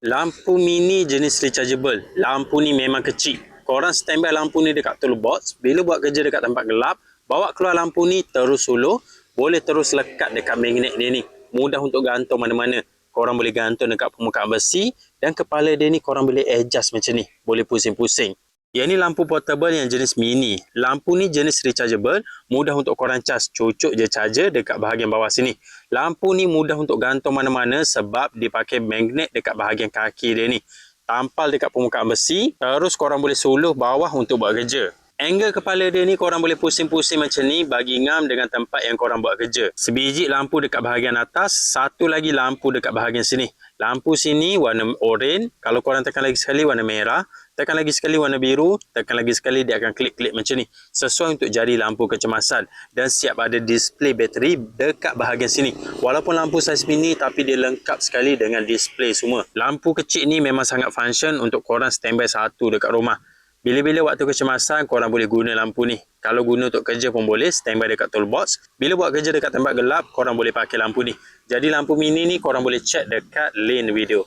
Lampu mini jenis rechargeable. Lampu ni memang kecil. Korang standby lampu ni dekat toolbox. Bila buat kerja dekat tempat gelap, bawa keluar lampu ni terus suluh. Boleh terus lekat dekat magnet dia ni. Mudah untuk gantung mana-mana. Korang boleh gantung dekat permukaan besi dan kepala dia ni korang boleh adjust macam ni. Boleh pusing-pusing. Yang ni lampu portable yang jenis mini. Lampu ni jenis rechargeable, mudah untuk korang cas. Cucuk je charger dekat bahagian bawah sini. Lampu ni mudah untuk gantung mana-mana sebab dipakai magnet dekat bahagian kaki dia ni. Tampal dekat permukaan besi, terus korang boleh suluh bawah untuk buat kerja. Angle kepala dia ni korang boleh pusing-pusing macam ni bagi ngam dengan tempat yang korang buat kerja. Sebiji lampu dekat bahagian atas, satu lagi lampu dekat bahagian sini. Lampu sini warna oranye, kalau korang tekan lagi sekali warna merah, tekan lagi sekali warna biru, tekan lagi sekali dia akan klik-klik macam ni. Sesuai untuk jari lampu kecemasan dan siap ada display bateri dekat bahagian sini. Walaupun lampu saiz mini tapi dia lengkap sekali dengan display semua. Lampu kecil ni memang sangat function untuk korang standby satu dekat rumah. Bila-bila waktu kecemasan, korang boleh guna lampu ni. Kalau guna untuk kerja pun boleh, standby dekat toolbox. Bila buat kerja dekat tempat gelap, korang boleh pakai lampu ni. Jadi lampu mini ni korang boleh check dekat link video.